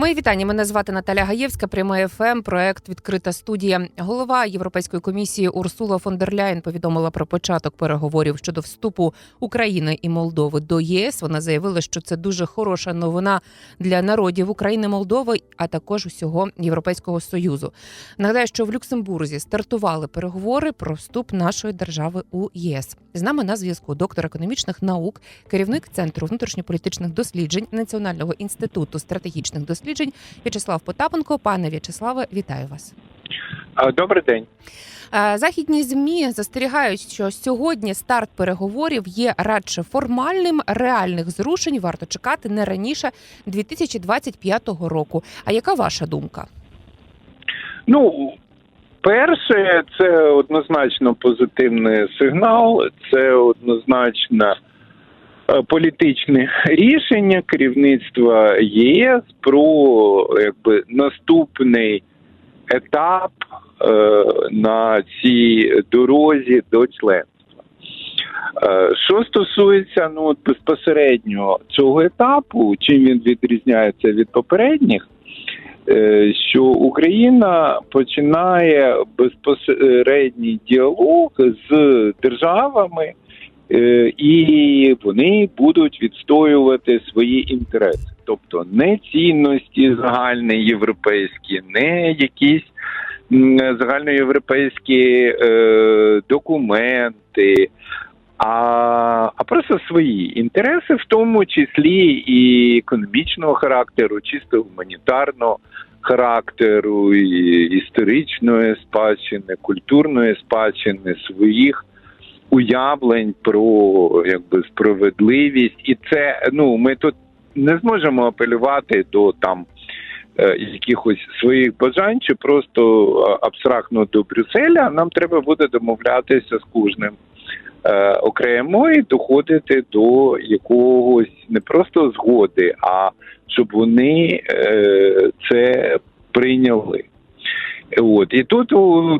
Мої вітання. Мене звати Наталя Гаєвська. Пряма ФМ. Проект Відкрита студія. Голова Європейської комісії Урсула фон дер Ляєн повідомила про початок переговорів щодо вступу України і Молдови до ЄС. Вона заявила, що це дуже хороша новина для народів України, Молдови, а також усього Європейського союзу. Нагадаю, що в Люксембурзі стартували переговори про вступ нашої держави у ЄС. З нами на зв'язку доктор економічних наук, керівник центру внутрішньополітичних досліджень Національного інституту стратегічних досліджень В'ячеслав Потапенко. Пане В'ячеславе, вітаю вас. Добрий день. Західні змі застерігають, що сьогодні старт переговорів є радше формальним. Реальних зрушень варто чекати не раніше 2025 року. А яка ваша думка? Ну, перше, це однозначно позитивний сигнал, це однозначно політичне рішення керівництва ЄС про якби наступний етап е, на цій дорозі до членства. Е, Що стосується ну безпосередньо цього етапу, чим він відрізняється від попередніх, е, що Україна починає безпосередній діалог з державами, е, і вони будуть відстоювати свої інтереси, тобто не цінності загальноєвропейські, не якісь загальноєвропейські е, документи. А, а просто свої інтереси, в тому числі і економічного характеру, чисто гуманітарного характеру, і історичної спадщини, культурної спадщини, своїх уявлень про якби справедливість, і це ну ми тут не зможемо апелювати до там е, якихось своїх бажань чи просто абстрактно до Брюсселя. Нам треба буде домовлятися з кожним е, окремо і доходити до якогось не просто згоди, а щоб вони е, це прийняли. От і тут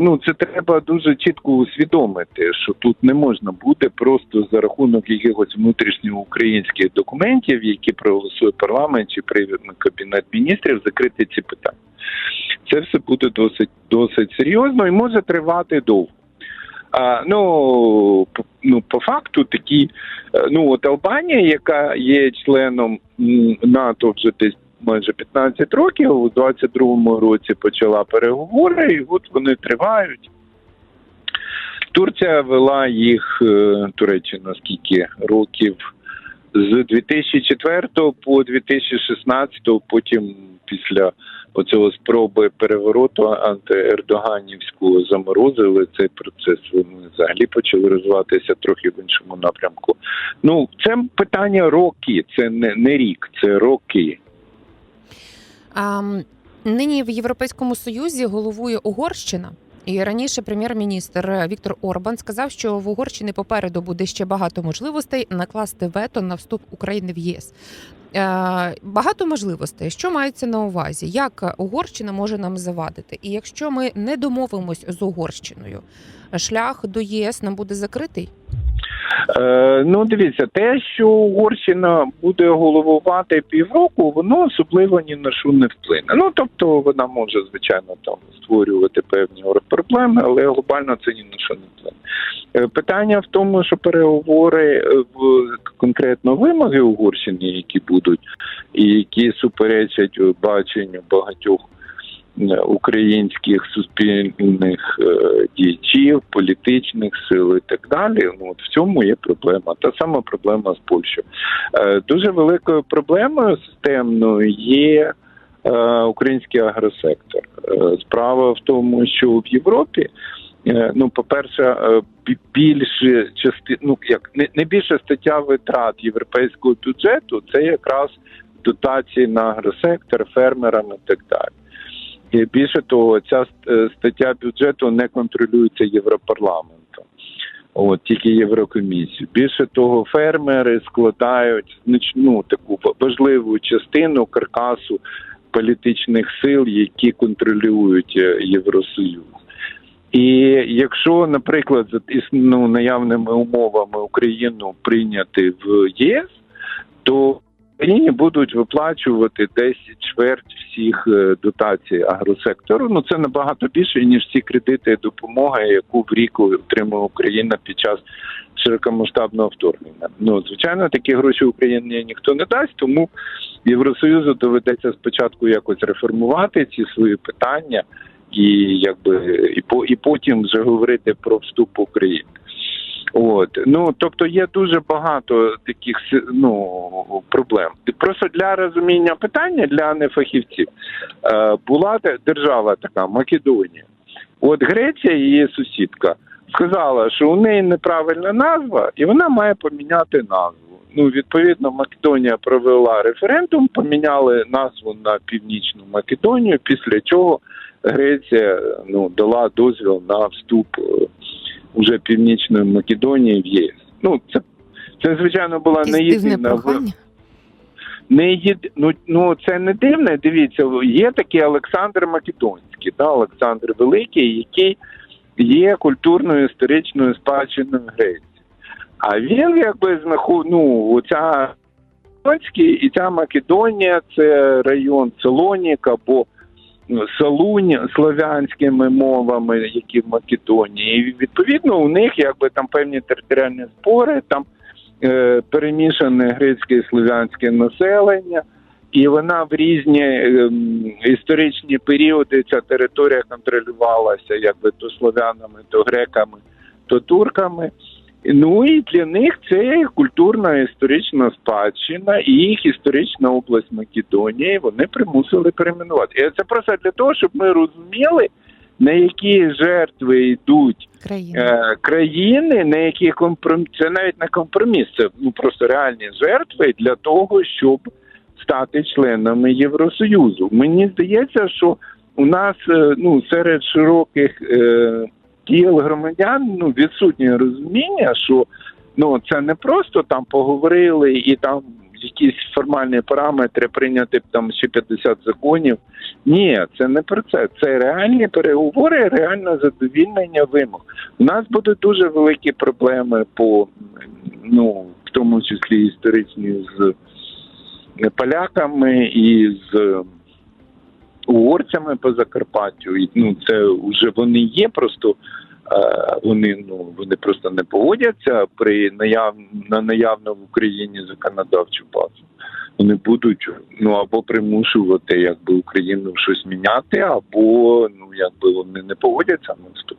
ну це треба дуже чітко усвідомити, що тут не можна буде просто за рахунок якихось внутрішньоукраїнських документів, які проголосує парламент чи прийме кабінет міністрів, закрити ці питання. Це все буде досить досить серйозно і може тривати довго. А, ну, по- ну, по факту такі, е, ну от Албанія, яка є членом НАТО вже десь майже 15 років, у 22-му році почала переговори, і от вони тривають. Турція вела їх е, Туреччина скільки років з 2004 по 2016, потім після оцього спроби перевороту антиердоганівського заморозили цей процес. Вони взагалі почали розвиватися трохи в іншому напрямку. Ну, це питання роки, це не, не рік, це роки. А, нині в Європейському Союзі головує Угорщина. І раніше прем'єр-міністр Віктор Орбан сказав, що в Угорщини попереду буде ще багато можливостей накласти вето на вступ України в ЄС. Е, багато можливостей. Що мається на увазі? Як Угорщина може нам завадити? І якщо ми не домовимось з Угорщиною, шлях до ЄС нам буде закритий? Е, ну, дивіться, те, що Угорщина буде головувати півроку, воно особливо ні на що не вплине. Ну тобто вона може, звичайно, там створювати певні проблеми, але глобально це ні на що не вплине. Е, Питання в тому, що переговори е, в конкретно вимоги Угорщини, які будуть, і які суперечать е, баченню багатьох українських суспільних е, діячів, політичних сил і так далі. Ну от в цьому є проблема. Та сама проблема з Польщею. Е, Дуже великою проблемою системною є е, український агросектор. Е, Справа в тому, що в Європі. е, Ну, по-перше, е, більше части, ну як не, не більша стаття витрат європейського бюджету, це якраз дотації на агросектор, фермерам і так далі. Більше того, ця е, стаття бюджету не контролюється Європарламентом. От тільки Єврокомісію. Більше того, фермери складають значну таку важливу частину каркасу політичних сил, які контролюють е, Євросоюз. І якщо, наприклад, за ну, наявними умовами Україну прийняти в ЄС, то Україні будуть виплачувати десь чверть всіх е, дотацій агросектору. Ну це набагато більше ніж ці кредити і допомога, яку в рік отримує Україна під час широкомасштабного вторгнення. Ну звичайно, такі гроші Україні ніхто не дасть, тому Євросоюзу доведеться спочатку якось реформувати ці свої питання і якби і по і потім вже говорити про вступ України. От ну тобто є дуже багато таких ну проблем. Просто для розуміння питання для нефахівців е, була де- держава така Македонія. От Греція, її сусідка, сказала, що у неї неправильна назва, і вона має поміняти назву. Ну, відповідно, Македонія провела референдум, поміняли назву на Північну Македонію, після чого Греція ну, дала дозвіл на вступ е, уже Північної Македонії в ЄС. Ну, це, це звичайно, була не єдина не єд... ну, ну це не дивне. Дивіться, є такий Олександр Македонський, да, Олександр Великий, який є культурною історичною спадщиною Греції. А він якби знаху... ну, оця Македонський і ця Македонія це район Солонік або Солунь слов'янськими мовами, які в Македонії. І відповідно у них якби там певні територіальні спори, там е, перемішане грецьке і слов'янське населення, і вона в різні ем, історичні періоди ця територія контролювалася якби то слов'янами, то греками, то турками. Ну і для них це культурна історична спадщина і їх історична область Македонії. Вони примусили перейменувати. І це просто для того, щоб ми розуміли, на які жертви йдуть Країна. е, країни, на які компроміс, це навіть не компроміс, це ну просто реальні жертви для того, щоб стати членами Євросоюзу. Мені здається, що у нас е, ну серед широких е, кіл громадян ну відсутнє розуміння, що ну це не просто там поговорили і там якісь формальні параметри прийняти там ще 50 законів. Ні, це не про це. Це реальні переговори, реальне задовільнення вимог. У нас будуть дуже великі проблеми по ну в тому числі історичні з поляками і з угорцями по Закарпаттю. І ну це вже вони є просто. е, Вони ну вони просто не погодяться при наяв на наявно в Україні законодавчу базу. Вони будуть ну або примушувати якби Україну щось міняти, або ну якби вони не погодяться на вступ.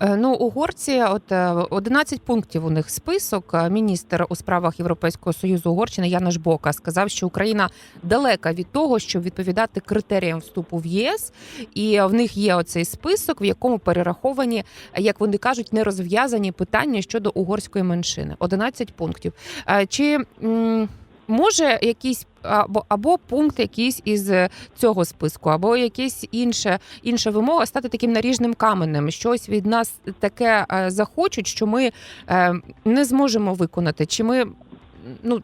Е, Ну, угорці, от е, 11 пунктів у них список. Е, Міністр у справах Європейського союзу Угорщини Янош Бока сказав, що Україна далека від того, щоб відповідати критеріям вступу в єС, і в них є оцей список, в якому перераховані, е, як вони кажуть, нерозв'язані питання щодо угорської меншини. 11 пунктів. Е, Чи може якийсь або або пункт якийсь із е, цього списку, або якийсь інше інша вимога стати таким наріжним каменем. Щось від нас таке е, захочуть, що ми е, не зможемо виконати. Чи ми ну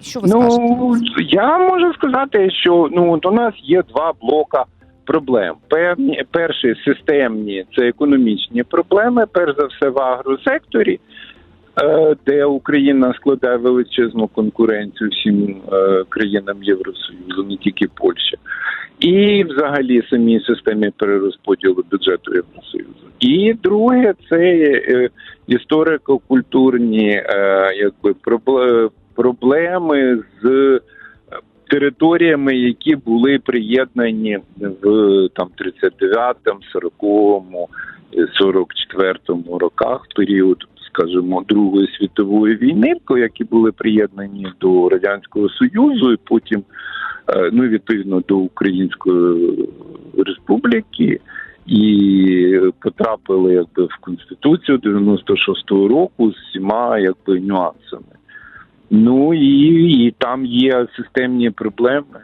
що ви ну скажете? я можу сказати, що ну у нас є два блока проблем. Певні перші системні це економічні проблеми, перш за все в агросекторі. Е, Де Україна складає величезну конкуренцію всім е, країнам Євросоюзу, не тільки Польща, і взагалі самій системі перерозподілу бюджету Євросоюзу. І друге, це е, історико-культурні якби проблеми з територіями, які були приєднані в там 39-му, 40-му, е, 44-му роках, період, скажімо, Другої світової війни, які були приєднані до радянського союзу, і потім е, ну відповідно до Української республіки. І потрапили якби в конституцію 96-го року з всіма якби нюансами. Ну і, і там є системні проблеми.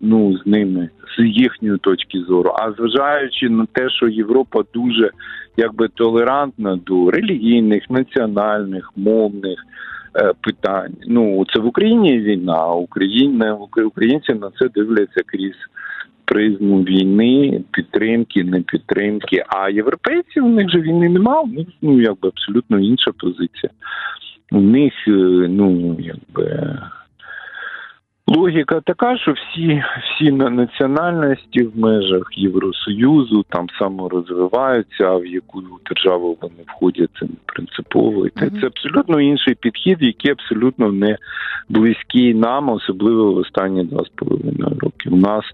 Ну з ними з їхньої точки зору. А зважаючи на те, що Європа дуже якби толерантна до релігійних, національних, мовних е, питань. Ну це в Україні війна, Україна українці на це дивляться крізь призму війни, підтримки, не підтримки. А європейці у них же війни немає, у них ну якби абсолютно інша позиція. У них е, ну якби. Логіка така, що всі всі на- національності в межах Євросоюзу там саморозвиваються, а в яку державу вони входять, це не принципово. Це, це абсолютно інший підхід, який абсолютно не близький нам, особливо в останні два з половиною роки. У нас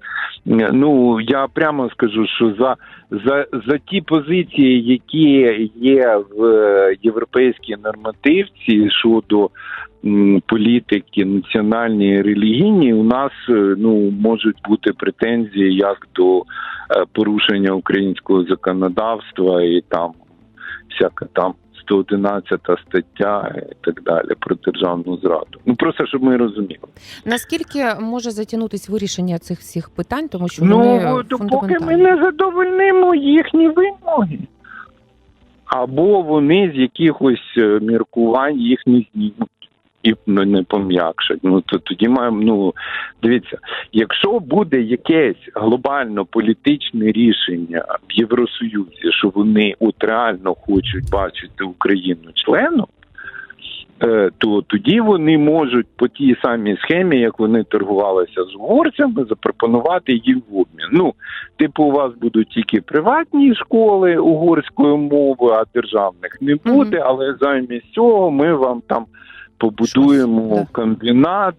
ну я прямо скажу, що за, за, за ті позиції, які є в е, європейській нормативці щодо політики національні релігійні, у нас е, ну можуть бути претензії як до е, порушення українського законодавства і там всяка там 111 стаття і так далі про державну зраду. Ну просто щоб ми розуміли. Наскільки може затягнутись вирішення цих всіх питань, тому що Ну допоки ми не задовольнимо їхні вимоги. Або вони з якихось е, міркувань їх не знімуть і не пом'якшать. Ну то тоді маємо. Ну дивіться, якщо буде якесь глобально політичне рішення в Євросоюзі, що вони от реально хочуть бачити Україну членом. е, То тоді вони можуть по тій самій схемі, як вони торгувалися з угорцями, запропонувати їм в обмін. Ну, типу, у вас будуть тільки приватні школи угорської мови, а державних не буде. Але замість цього ми вам там побудуємо Щось, комбінат,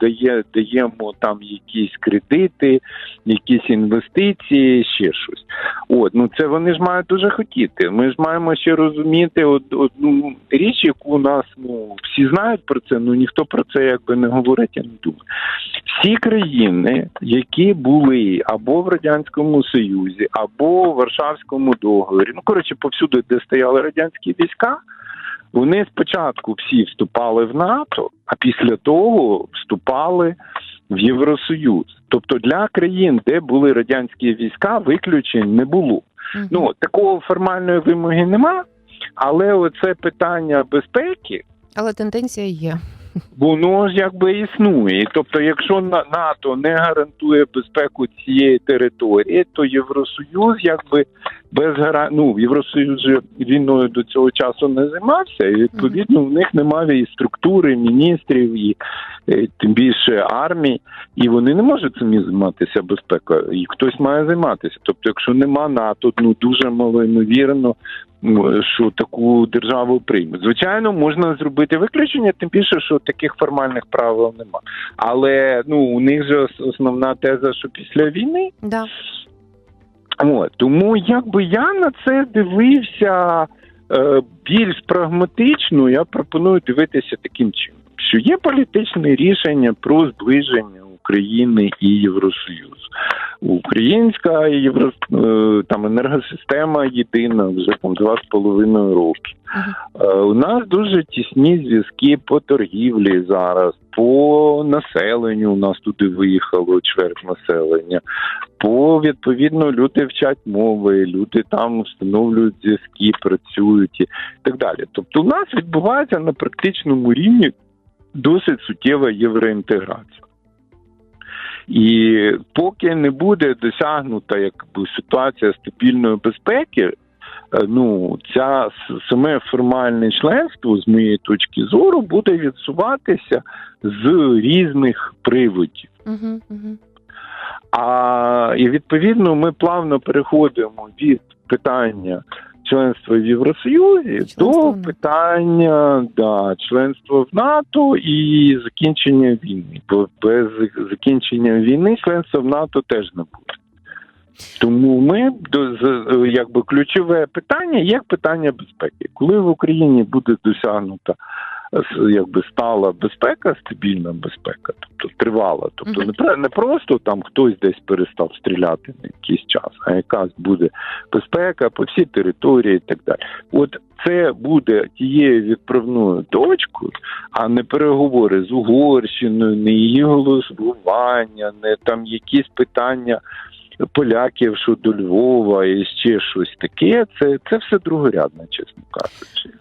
дає, даємо там якісь кредити, якісь інвестиції, ще щось. От ну це вони ж мають дуже хотіти. Ми ж маємо ще розуміти одну річ, яку у нас ну всі знають про це, ну ніхто про це якби не говорить, я не думаю. Всі країни, які були або в радянському союзі, або в Варшавському договорі, ну коротше, повсюди, де стояли радянські війська. Вони спочатку всі вступали в НАТО, а після того вступали в Євросоюз. Тобто для країн, де були радянські війська, виключень не було. Мгм. Ну такого формальної вимоги нема, але оце питання безпеки. Але тенденція є. Воно ж якби існує. Тобто, якщо на- НАТО не гарантує безпеку цієї території, то Євросоюз якби без гара... ну, Євросоюз же війною до цього часу не займався, і відповідно в них немає і структури міністрів, і е, тим більше армії, і вони не можуть самі займатися безпекою. І хтось має займатися. Тобто, якщо нема НАТО, ну дуже малоймовірно, що таку державу прийме. Звичайно, можна зробити виключення, тим більше, що таких формальних правил нема. Але ну у них же основна теза, що після війни. Да. От тому якби я на це дивився е, більш прагматично, я пропоную дивитися таким чином, що є політичне рішення про зближення України і Євросоюзу. Українська євро е, там енергосистема єдина вже там два з половиною роки. Е, У нас дуже тісні зв'язки по торгівлі зараз, по населенню. У нас туди виїхало чверть населення. По відповідно люди вчать мови, люди там встановлюють зв'язки, працюють і так далі. Тобто, у нас відбувається на практичному рівні досить суттєва євроінтеграція. І поки не буде досягнута якби ситуація стабільної безпеки, е, ну ця саме формальне членство, з моєї точки зору, буде відсуватися з різних приводів. Угу, угу. А і відповідно ми плавно переходимо від питання членства в Євросоюзі членство до питання да, членства в НАТО і закінчення війни. Бо без закінчення війни членства в НАТО теж не буде. Тому ми до якби ключове питання як питання безпеки. Коли в Україні буде досягнута якби стала безпека, стабільна безпека, тобто тривала, тобто не не просто там хтось десь перестав стріляти на якийсь час, а якась буде безпека по всій території і так далі. От це буде тією відправною точкою, а не переговори з Угорщиною, не її голосування, не там якісь питання поляків щодо Львова і ще щось таке. Це, це все другорядне, чесно кажучи.